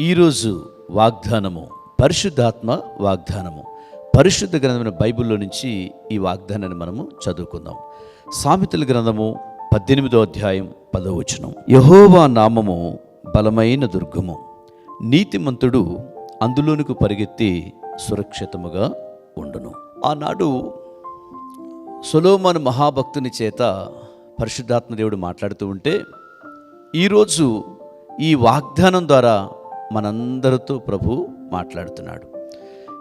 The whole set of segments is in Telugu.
ఈరోజు వాగ్దానము పరిశుద్ధాత్మ వాగ్దానము. పరిశుద్ధ గ్రంథమైన బైబిల్లో నుంచి ఈ వాగ్దానాన్ని మనము చదువుకుందాం. సామెతల గ్రంథము పద్దెనిమిదో అధ్యాయం పదవచనం యహోవా నామము బలమైన దుర్గము. నీతిమంతుడు అందులోనికి పరిగెత్తి సురక్షితముగా ఉండును. ఆనాడు సొలోమన్ మహాభక్తుని చేత పరిశుద్ధాత్మ దేవుడు మాట్లాడుతూ ఉంటే ఈరోజు ఈ వాగ్దానం ద్వారా మనందరితో ప్రభు మాట్లాడుతున్నాడు.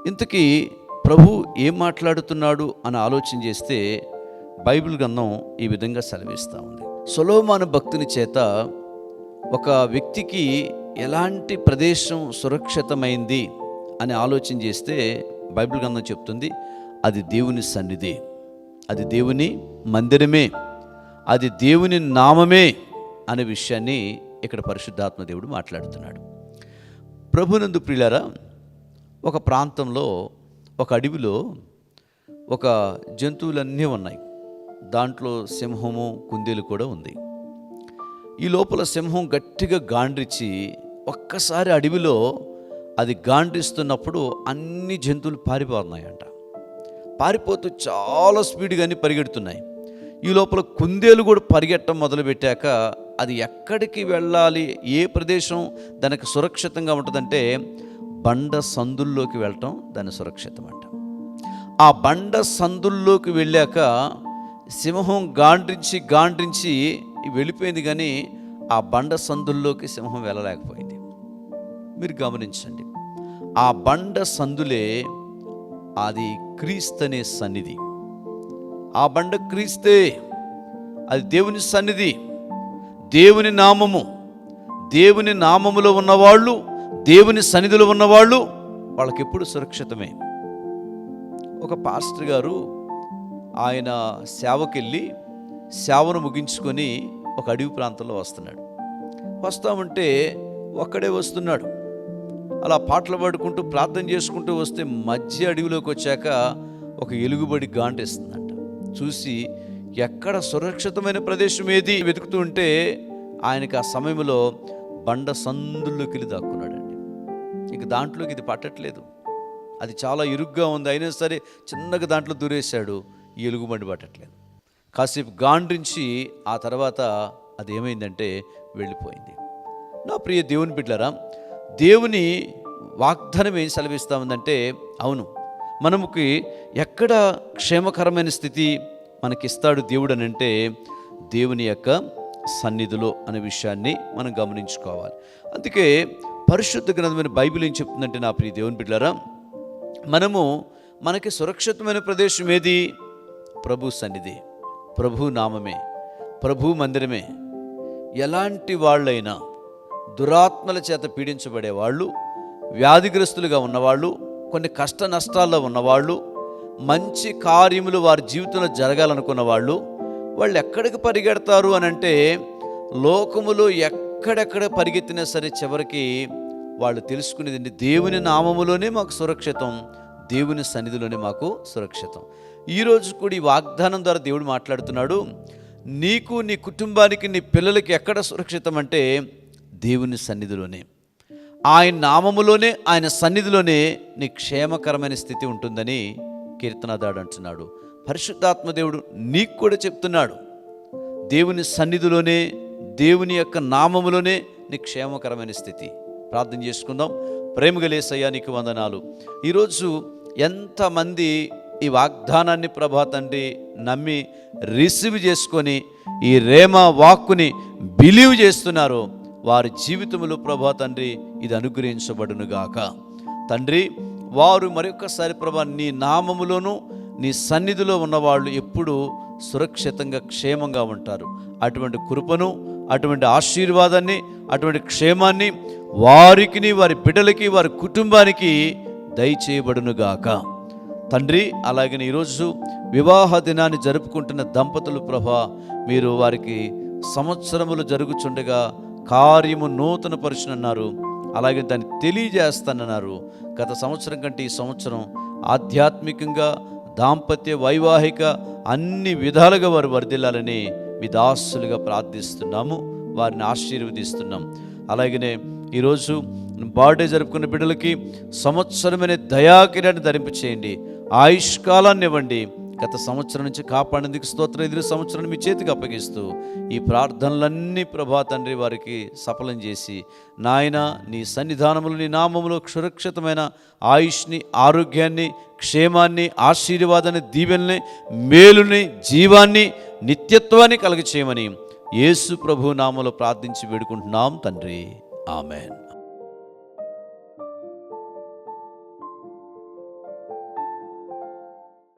ఇంతకీ ప్రభు ఏం మాట్లాడుతున్నాడు అని ఆలోచన చేస్తే బైబిల్ గ్రంథం ఈ విధంగా సెలవిస్తూ ఉంది. సొలోమాను భక్తుని చేత ఒక వ్యక్తికి ఎలాంటి ప్రదేశం సురక్షితమైంది అని ఆలోచన చేస్తే బైబిల్ గ్రంథం చెప్తుంది అది దేవుని సన్నిధి అది దేవుని మందిరమే అది దేవుని నామమే అనే విషయాన్ని ఇక్కడ పరిశుద్ధాత్మ దేవుడు మాట్లాడుతున్నాడు. ప్రభునందు ప్రియులారా ఒక ప్రాంతంలో ఒక అడవిలో ఒక జంతువులన్నీ ఉన్నాయి. దాంట్లో సింహము కుందేలు కూడా ఉంది. ఈ లోపల సింహం గట్టిగా గాండ్రిచ్చి ఒక్కసారి అడవిలో అది గాండ్రిస్తున్నప్పుడు అన్ని జంతువులు పారిపోతున్నాయంట. పారిపోతూ చాలా స్పీడ్గానే పరిగెడుతున్నాయి. ఈ లోపల కుందేలు కూడా పరిగెట్టడం మొదలుపెట్టాక అది ఎక్కడికి వెళ్ళాలి? ఏ ప్రదేశం దానికి సురక్షితంగా ఉంటుందంటే బండ సందుల్లోకి వెళ్ళటం దాని సురక్షితం అంట. ఆ బండ సందుల్లోకి వెళ్ళాక సింహం గాండ్రించి గాండ్రించి వెళ్ళిపోయింది కానీ ఆ బండ సందుల్లోకి సింహం వెళ్ళలేకపోయింది. మీరు గమనించండి. ఆ బండ సందులే అది క్రీస్తనే సన్నిధి. ఆ బండ క్రీస్తే. అది దేవుని సన్నిధి దేవుని నామము. దేవుని నామములో ఉన్నవాళ్ళు దేవుని సన్నిధిలో ఉన్నవాళ్ళు వాళ్ళకి ఎప్పుడు సురక్షితమే. ఒక పాస్టర్ గారు ఆయన సేవకెళ్ళి సేవను ముగించుకొని ఒక అడవి ప్రాంతంలో వస్తున్నాడు. వస్తామంటే ఒక్కడే వస్తున్నాడు. అలా పాటలు పాడుకుంటూ ప్రార్థన చేసుకుంటూ వస్తే మధ్య అడవిలోకి వచ్చాక ఒక ఎలుగుబడి గాంటేస్తున్నాడు చూసి ఎక్కడ సురక్షితమైన ప్రదేశం ఏది? వెతుకుతూ ఉంటే ఆయనకి ఆ సమయంలో బండ సందుల్లోకి వెళ్ళి దాక్కున్నాడండి. ఇంక దాంట్లోకి ఇది పట్టట్లేదు. అది చాలా ఇరుగ్గా ఉంది. అయినా సరే చిన్నగా దాంట్లో దూరేశాడు. ఈ ఎలుగుబండి పట్టట్లేదు. కాసేపు గాండ్రించి ఆ తర్వాత అది ఏమైందంటే వెళ్ళిపోయింది. నా ప్రియ దేవుని బిడ్డరా దేవుని వాగ్దానం ఏం సెలవిస్తా ఉందంటే అవును మనముకి ఎక్కడ క్షేమకరమైన స్థితి మనకిస్తాడు దేవుడు అని అంటే దేవుని యొక్క సన్నిధిలో అనే విషయాన్ని మనం గమనించుకోవాలి. అందుకే పరిశుద్ధ గ్రంథమైన బైబిల్ ఏం చెప్తుందంటే నా ప్రియ దేవుని బిడ్డారా మనము మనకి సురక్షితమైన ప్రదేశం ఏది? ప్రభు సన్నిధి ప్రభు నామమే ప్రభు మందిరమే. ఎలాంటి వాళ్ళైనా దురాత్మల చేత పీడించబడే వాళ్ళు వ్యాధిగ్రస్తులుగా ఉన్నవాళ్ళు కొన్ని కష్ట నష్టాల్లో ఉన్నవాళ్ళు మంచి కార్యములు వారి జీవితంలో జరగాలనుకున్న వాళ్ళు వాళ్ళు ఎక్కడికి పరిగెడతారు అని అంటే లోకములు ఎక్కడెక్కడ పరిగెత్తినా సరే చివరికి వాళ్ళు తెలుసుకునేది దేవుని నామములోనే మాకు సురక్షితం దేవుని సన్నిధిలోనే మాకు సురక్షితం. ఈరోజు కూడా ఈ వాగ్దానం ద్వారా దేవుడు మాట్లాడుతున్నాడు నీకు నీ కుటుంబానికి నీ పిల్లలకి ఎక్కడ సురక్షితం అంటే దేవుని సన్నిధిలోనే. ఆయన నామములోనే ఆయన సన్నిధిలోనే నీ క్షేమకరమైన స్థితి ఉంటుందని కీర్తనదాడు అంటున్నాడు. పరిశుద్ధాత్మ దేవుడు నీకు కూడా చెప్తున్నాడు. దేవుని సన్నిధిలోనే దేవుని యొక్క నామములోనే నీ క్షేమకరమైన స్థితి. ప్రార్థన చేసుకుందాం. ప్రేమగలేసయ్యా నీకు వందనాలు. ఈరోజు ఎంతమంది ఈ వాగ్దానాన్ని ప్రభా తండ్రి నమ్మి రిసీవ్ చేసుకొని ఈ రేమ వాక్కుని బిలీవ్ చేస్తున్నారో వారి జీవితంలో ప్రభా తండ్రి ఇది అనుగ్రహించబడును గాక తండ్రి వారు మరొకసారి ప్రభా నీ నామములోను నీ సన్నిధిలో ఉన్నవాళ్ళు ఎప్పుడూ సురక్షితంగా క్షేమంగా ఉంటారు. అటువంటి కృపను అటువంటి ఆశీర్వాదాన్ని అటువంటి క్షేమాన్ని వారికి వారి బిడ్డలకి వారి కుటుంబానికి దయచేయబడునుగాక. తండ్రి అలాగే ఈరోజు వివాహ దినాన్ని జరుపుకుంటున్న దంపతులు ప్రభా మీరు వారికి సంవత్సరములు జరుగుచుండగా కార్యము నూతన పరుచునన్నారు అలాగే దాన్ని తెలియజేస్తానన్నారు. గత సంవత్సరం కంటే ఈ సంవత్సరం ఆధ్యాత్మికంగా దాంపత్య వైవాహిక అన్ని విధాలుగా వారు వర్ధిల్లాలని మీ దాసులుగా ప్రార్థిస్తున్నాము. వారిని ఆశీర్వదిస్తున్నాం. అలాగనే ఈరోజు బర్త్డే జరుపుకున్న బిడ్డలకి సంవత్సరమైన దయాకిరాన్ని ధరింపు చేయండి ఆయుష్కాలాన్ని ఇవ్వండి గత సంవత్సరం నుంచి కాపాడేందుకు స్తోత్రం. ఎదురు సంవత్సరం మీ చేతికి అప్పగిస్తూ ఈ ప్రార్థనలన్నీ ప్రభా తండ్రి వారికి సఫలం చేసి నాయన నీ సన్నిధానములు నీ నామములో సురక్షితమైన ఆయుష్ని ఆరోగ్యాన్ని క్షేమాన్ని ఆశీర్వాదాన్ని దీవెల్ని మేలుని జీవాన్ని నిత్యత్వాన్ని కలగ చేయమని యేసు ప్రభు నామలో ప్రార్థించి వేడుకుంటున్నాం తండ్రి. ఆమెన్.